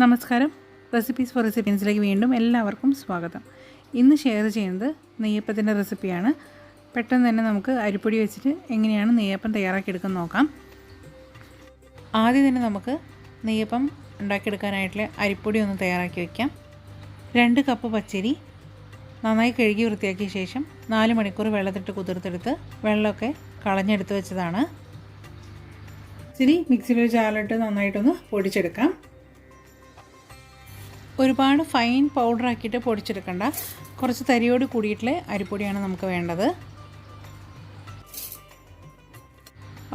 നമസ്കാരം. Recipes four റെസിപ്പീൻസിലേക്ക് വീണ്ടും എല്ലാവർക്കും സ്വാഗതം. ഇന്ന് ഷെയർ ചെയ്യുന്നത് നെയ്യപ്പത്തിന്റെ റെസിപ്പിയാണ് പെട്ടെന്ന് തന്നെ നമുക്ക് അരിപ്പൊടി വെച്ചിട്ട് എങ്ങനെയാണ് നെയ്യപ്പം തയ്യാറാക്കിയെടുക്കാൻ നോക്കാം. ആദ്യം തന്നെ നമുക്ക് നെയ്യപ്പം ഉണ്ടാക്കിയെടുക്കാനായിട്ടുള്ള അരിപ്പൊടി ഒന്ന് തയ്യാറാക്കി വയ്ക്കാം രണ്ട് കപ്പ് പച്ചരി നന്നായി കഴുകി വൃത്തിയാക്കിയ ശേഷം നാല് മണിക്കൂർ വെള്ളത്തിട്ട് കുതിർത്തെടുത്ത് വെള്ളമൊക്കെ കളഞ്ഞെടുത്ത് വെച്ചതാണ്. ഇച്ചിരി മിക്സിയിൽ ചാലിട്ട് നന്നായിട്ടൊന്ന് പൊടിച്ചെടുക്കാം. ഒരുപാട് ഫൈൻ പൗഡർ ആക്കിയിട്ട് പൊടിച്ചെടുക്കണ്ട. കുറച്ച് തരിയോട് കൂടിയിട്ടുള്ള അരിപ്പൊടിയാണ് നമുക്ക് വേണ്ടത്.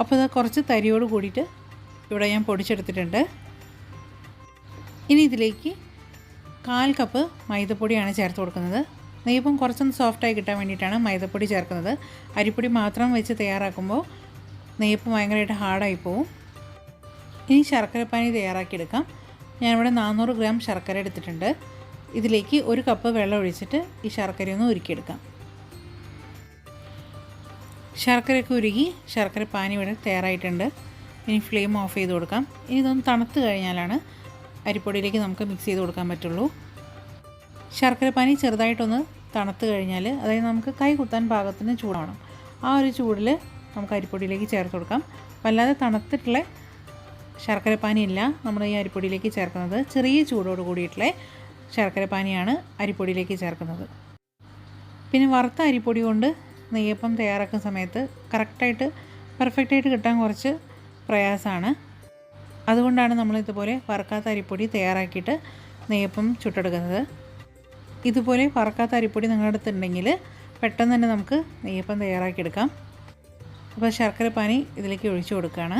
അപ്പോൾ ഇത് കുറച്ച് തരിയോട് കൂടിയിട്ട് ഇവിടെ ഞാൻ പൊടിച്ചെടുത്തിട്ടുണ്ട്. ഇനി ഇതിലേക്ക് കാൽ കപ്പ് മൈദപ്പൊടിയാണ് ചേർത്ത് കൊടുക്കുന്നത്. നെയ്യപ്പം കുറച്ചൊന്ന് സോഫ്റ്റായി കിട്ടാൻ വേണ്ടിയിട്ടാണ് മൈദപ്പൊടി ചേർക്കുന്നത്. അരിപ്പൊടി മാത്രം വെച്ച് തയ്യാറാക്കുമ്പോൾ നെയ്യപ്പം ഭയങ്കരമായിട്ട് ഹാർഡായി പോവും. ഇനി ശർക്കരപ്പാനി തയ്യാറാക്കിയെടുക്കാം. ഞാനിവിടെ നാനൂറ് ഗ്രാം ശർക്കര എടുത്തിട്ടുണ്ട്. ഇതിലേക്ക് ഒരു കപ്പ് വെള്ളം ഒഴിച്ചിട്ട് ഈ ശർക്കര ഒന്ന് ഉരുക്കിയെടുക്കാം. ശർക്കരയൊക്കെ ഉരുകി ശർക്കര പാനി ഇവിടെ തയ്യാറായിട്ടുണ്ട്. ഇനി ഫ്ലെയിം ഓഫ് ചെയ്ത് കൊടുക്കാം. ഇനി ഇതൊന്ന് തണുത്ത് കഴിഞ്ഞാലാണ് അരിപ്പൊടിയിലേക്ക് നമുക്ക് മിക്സ് ചെയ്ത് കൊടുക്കാൻ പറ്റുള്ളൂ. ശർക്കര പാനി ചെറുതായിട്ടൊന്ന് തണുത്ത് കഴിഞ്ഞാൽ അതായത് നമുക്ക് കൈ കുത്താൻ പാകത്തിന് ചൂടാവണം. ആ ഒരു ചൂടിൽ നമുക്ക് അരിപ്പൊടിയിലേക്ക് ചേർത്ത് കൊടുക്കാം. വല്ലാതെ തണുത്തിട്ടുള്ള ശർക്കരപ്പാനിയല്ല നമ്മൾ ഈ അരിപ്പൊടിയിലേക്ക് ചേർക്കുന്നത്. ചെറിയ ചൂടോട് കൂടിയിട്ടുള്ള ശർക്കരപ്പാനിയാണ് അരിപ്പൊടിയിലേക്ക് ചേർക്കുന്നത്. പിന്നെ വറുത്ത അരിപ്പൊടി കൊണ്ട് നെയ്യപ്പം തയ്യാറാക്കുന്ന സമയത്ത് കറക്റ്റായിട്ട് പെർഫെക്റ്റായിട്ട് കിട്ടാൻ കുറച്ച് പ്രയാസമാണ്. അതുകൊണ്ടാണ് നമ്മൾ ഇതുപോലെ വറുക്കാത്ത അരിപ്പൊടി തയ്യാറാക്കിയിട്ട് നെയ്യപ്പം ചുട്ടെടുക്കുന്നത്. ഇതുപോലെ വറുക്കാത്ത അരിപ്പൊടി നിങ്ങളുടെ അടുത്തുണ്ടെങ്കിൽ പെട്ടെന്ന് തന്നെ നമുക്ക് നെയ്യപ്പം തയ്യാറാക്കിയെടുക്കാം. അപ്പോൾ ശർക്കരപ്പാനി ഇതിലേക്ക് ഒഴിച്ചു കൊടുക്കുകയാണ്.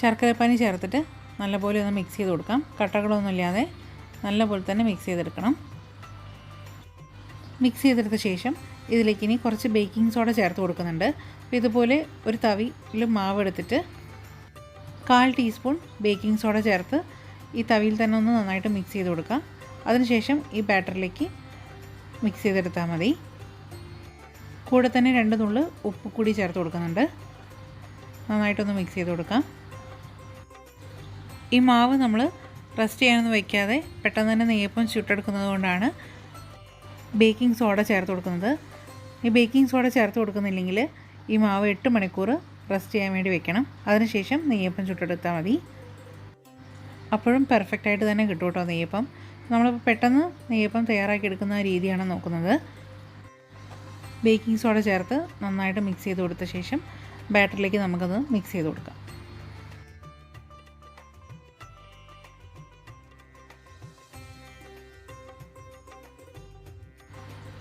ശർക്കരപ്പാനി ചേർത്തിട്ട് നല്ലപോലെ ഒന്ന് മിക്സ് ചെയ്ത് കൊടുക്കാം. കട്ടകളൊന്നും ഇല്ലാതെ നല്ലപോലെ തന്നെ മിക്സ് ചെയ്തെടുക്കണം. മിക്സ് ചെയ്തെടുത്ത ശേഷം ഇതിലേക്ക് ഇനി കുറച്ച് ബേക്കിംഗ് സോഡ ചേർത്ത് കൊടുക്കുന്നുണ്ട്. അപ്പോൾ ഇതുപോലെ ഒരു തവിയിൽ മാവ് എടുത്തിട്ട് കാൽ ടീസ്പൂൺ ബേക്കിംഗ് സോഡ ചേർത്ത് ഈ തവിയിൽ തന്നെ ഒന്ന് നന്നായിട്ട് മിക്സ് ചെയ്ത് കൊടുക്കാം അതിനുശേഷം ഈ ബാറ്ററിലേക്ക് മിക്സ് ചെയ്തെടുത്താൽ മതി. കൂടെ തന്നെ രണ്ട് നുള്ളു ഉപ്പ് കൂടി ചേർത്ത് കൊടുക്കുന്നുണ്ട്. നന്നായിട്ടൊന്ന് മിക്സ് ചെയ്ത് കൊടുക്കാം. ഈ മാവ് നമ്മൾ റെസ്റ്റ് ചെയ്യാനൊന്നും വയ്ക്കാതെ പെട്ടെന്ന് തന്നെ നെയ്യപ്പം ചുട്ടെടുക്കുന്നത് കൊണ്ടാണ് ബേക്കിംഗ് സോഡ ചേർത്ത് കൊടുക്കുന്നത്. ഈ ബേക്കിംഗ് സോഡ ചേർത്ത് കൊടുക്കുന്നില്ലെങ്കിൽ ഈ മാവ് എട്ട് മണിക്കൂർ റെസ്റ്റ് ചെയ്യാൻ വേണ്ടി വെക്കണം. അതിനുശേഷം നെയ്യപ്പം ചുട്ടെടുത്താൽ മതി. അപ്പോഴും പെർഫെക്റ്റ് ആയിട്ട് തന്നെ കിട്ടും കേട്ടോ നെയ്യപ്പം. നമ്മളിപ്പോൾ പെട്ടെന്ന് നെയ്യപ്പം തയ്യാറാക്കി എടുക്കുന്ന രീതിയാണ് നോക്കുന്നത്. ബേക്കിംഗ് സോഡ ചേർത്ത് നന്നായിട്ട് മിക്സ് ചെയ്ത് കൊടുത്ത ശേഷം ബാറ്ററിലേക്ക് നമുക്കത് മിക്സ് ചെയ്ത് കൊടുക്കാം.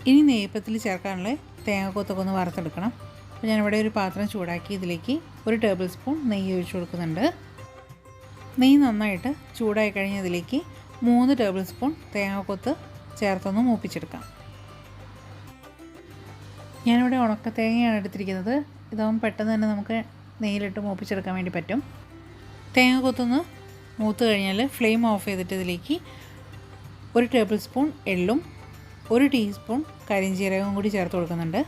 ഇനി നെയ്യപ്പത്തിൽ ചേർക്കാനുള്ള തേങ്ങക്കൊത്തൊക്കെ ഒന്ന് വറുത്തെടുക്കണം. അപ്പോൾ ഞാനിവിടെ ഒരു പാത്രം ചൂടാക്കി ഇതിലേക്ക് ഒരു ടേബിൾ സ്പൂൺ നെയ്യ് ഒഴിച്ചു കൊടുക്കുന്നുണ്ട്. നെയ്യ് നന്നായിട്ട് ചൂടായി കഴിഞ്ഞ് ഇതിലേക്ക് മൂന്ന് ടേബിൾ സ്പൂൺ തേങ്ങക്കൊത്ത് ചേർത്തൊന്ന് മൂപ്പിച്ചെടുക്കാം. ഞാനിവിടെ ഉണക്ക തേങ്ങയാണ് എടുത്തിരിക്കുന്നത്. ഇതാകുമ്പോൾ പെട്ടെന്ന് തന്നെ നമുക്ക് നെയ്യിലിട്ട് മൂപ്പിച്ചെടുക്കാൻ വേണ്ടി പറ്റും. തേങ്ങ കൊത്തൊന്ന് മൂത്ത് കഴിഞ്ഞാൽ ഫ്ലെയിം ഓഫ് ചെയ്തിട്ട് ഇതിലേക്ക് ഒരു ടേബിൾ സ്പൂൺ എള്ളും ഒരു ടീസ്പൂൺ കരിഞ്ജീരകം കൂടി ചേർത്ത് കൊടുക്കുന്നുണ്ട്.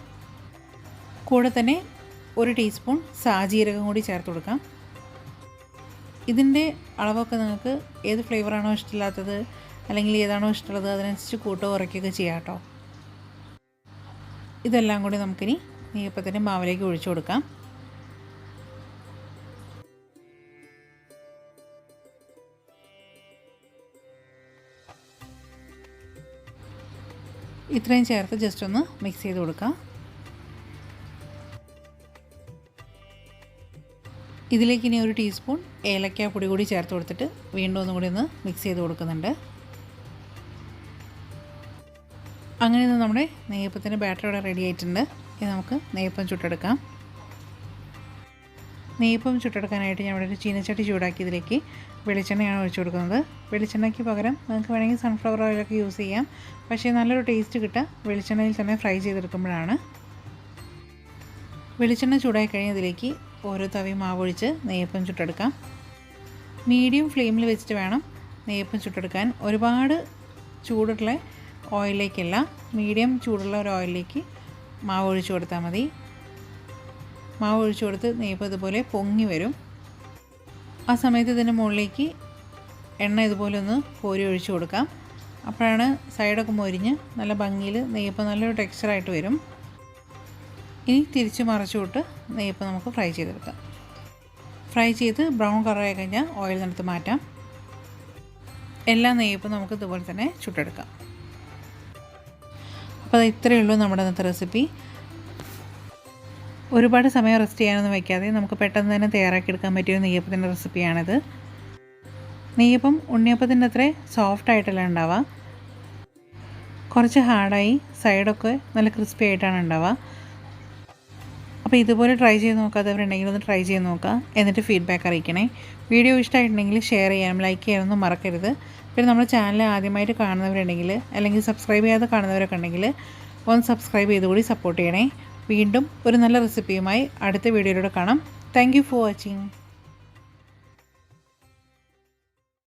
കൂടെ തന്നെ ഒരു ടീസ്പൂൺ സാജീരകം കൂടി ചേർത്ത് കൊടുക്കാം. ഇതിന്റെ അളവൊക്കെ നിങ്ങൾക്ക് ഏത് ഫ്ലേവറാണോ ഇഷ്ടമില്ലാത്തത് അല്ലെങ്കിൽ ഏതാണോ ഇഷ്ടമുള്ളത് അതിനനുസരിച്ച് കൂട്ടോ കുറയ്ക്കുകയൊക്കെ ചെയ്യാം കേട്ടോ. ഇതെല്ലാം കൂടി നമുക്കിനി നെയ്യപ്പത്തിന്റെ മാവിലേക്ക് ഒഴിച്ചു കൊടുക്കാം. ഇത്രയും ചേർത്ത് ജസ്റ്റ് ഒന്ന് മിക്സ് ചെയ്ത് കൊടുക്കാം. ഇതിലേക്ക് ഇനി ഒരു ടീസ്പൂൺ ഏലക്ക പൊടി കൂടി ചേർത്ത് കൊടുത്തിട്ട് വീണ്ടും ഒന്നും കൂടി ഒന്ന് മിക്സ് ചെയ്ത് കൊടുക്കുന്നുണ്ട്. അങ്ങനെ ഇന്ന് നമ്മുടെ നെയ്യപ്പത്തിന്റെ ബാറ്റർ ഇവിടെ റെഡി ആയിട്ടുണ്ട്. ഇനി നമുക്ക് നെയ്യപ്പം ചുട്ടെടുക്കാം. നെയ്യപ്പം ചുട്ടെടുക്കാനായിട്ട് ഞാൻ ഇവിടെ ഒരു ചീനച്ചട്ടി ചൂടാക്കി ഇതിലേക്ക് വെളിച്ചെണ്ണയാണ് ഒഴിച്ചു കൊടുക്കുന്നത്. വെളിച്ചെണ്ണയ്ക്ക് പകരം നിങ്ങൾക്ക് വേണമെങ്കിൽ സൺഫ്ലവർ ഓയിലൊക്കെ യൂസ് ചെയ്യാം. പക്ഷേ നല്ലൊരു ടേസ്റ്റ് കിട്ടുക വെളിച്ചെണ്ണയിൽ തന്നെ ഫ്രൈ ചെയ്തെടുക്കുമ്പോഴാണ്. വെളിച്ചെണ്ണ ചൂടായി കഴിഞ്ഞതിലേക്ക് ഓരോ തവി മാവൊഴിച്ച് നെയ്യപ്പം ചുട്ടെടുക്കാം. മീഡിയം ഫ്ലെയിമിൽ വെച്ചിട്ട് വേണം നെയ്യപ്പം ചുട്ടെടുക്കാൻ. ഒരുപാട് ചൂടുള്ള ഓയിലേക്കല്ല മീഡിയം ചൂടുള്ള ഒരു ഓയിലിലേക്ക് മാവ് ഒഴിച്ചു കൊടുത്താൽ മതി. മാവ് ഒഴിച്ചു കൊടുത്ത് നെയ്യപ്പം ഇതുപോലെ പൊങ്ങി വരും. ആ സമയത്ത് ഇതിന്റെ മുകളിലേക്ക് എണ്ണ ഇതുപോലെ ഒന്ന് കോരി ഒഴിച്ചു കൊടുക്കാം. അപ്പോഴാണ് സൈഡൊക്കെ മൊരിഞ്ഞ് നല്ല ഭംഗിയിൽ നെയ്യപ്പം നല്ലൊരു ടെക്സ്ചറായിട്ട് വരും. ഇനി തിരിച്ച് മറച്ചുവിട്ട് നെയ്യപ്പം നമുക്ക് ഫ്രൈ ചെയ്തെടുക്കാം. ഫ്രൈ ചെയ്ത് ബ്രൗൺ കളറായി കഴിഞ്ഞാൽ ഓയിൽ നിന്നെടുത്ത് മാറ്റാം. എല്ലാ നെയ്യപ്പം നമുക്ക് ഇതുപോലെ തന്നെ ചുട്ടെടുക്കാം. അപ്പോൾ ഇത്രയേ ഉള്ളൂ നമ്മുടെ ഇന്നത്തെ റെസിപ്പി. ഒരുപാട് സമയം റെസ്റ്റ് ചെയ്യാനൊന്നും വയ്ക്കാതെ നമുക്ക് പെട്ടെന്ന് തന്നെ തയ്യാറാക്കി എടുക്കാൻ പറ്റിയ നെയ്യപ്പത്തിന്റെ റെസിപ്പിയാണിത് നെയ്യപ്പം ഉണ്ണിയപ്പത്തിന്റെ അത്ര സോഫ്റ്റ് ആയിട്ടല്ല ഉണ്ടാവുക. കുറച്ച് ഹാർഡായി സൈഡൊക്കെ നല്ല ക്രിസ്പി ആയിട്ടാണ് ഉണ്ടാവുക. അപ്പോൾ ഇതുപോലെ ട്രൈ ചെയ്ത് നോക്കാത്തവരുണ്ടെങ്കിൽ ഒന്ന് ട്രൈ ചെയ്ത് നോക്കുക. എന്നിട്ട് ഫീഡ്ബാക്ക് അറിയിക്കണേ. വീഡിയോ ഇഷ്ടമായിട്ടുണ്ടെങ്കിൽ ഷെയർ ചെയ്യാം ലൈക്ക് ചെയ്യാനൊന്നും മറക്കരുത്. പിന്നെ നമ്മുടെ ചാനൽ ആദ്യമായിട്ട് കാണുന്നവരുണ്ടെങ്കിൽ അല്ലെങ്കിൽ സബ്സ്ക്രൈബ് ചെയ്യാതെ കാണുന്നവരൊക്കെ ഉണ്ടെങ്കിൽ ഒന്ന് സബ്സ്ക്രൈബ് ചെയ്ത് കൂടി സപ്പോർട്ട് ചെയ്യണേ. വീണ്ടും ഒരു നല്ല റെസിപ്പിയുമായി അടുത്ത വീഡിയോയിലൂടെ കാണാം. Thank for watching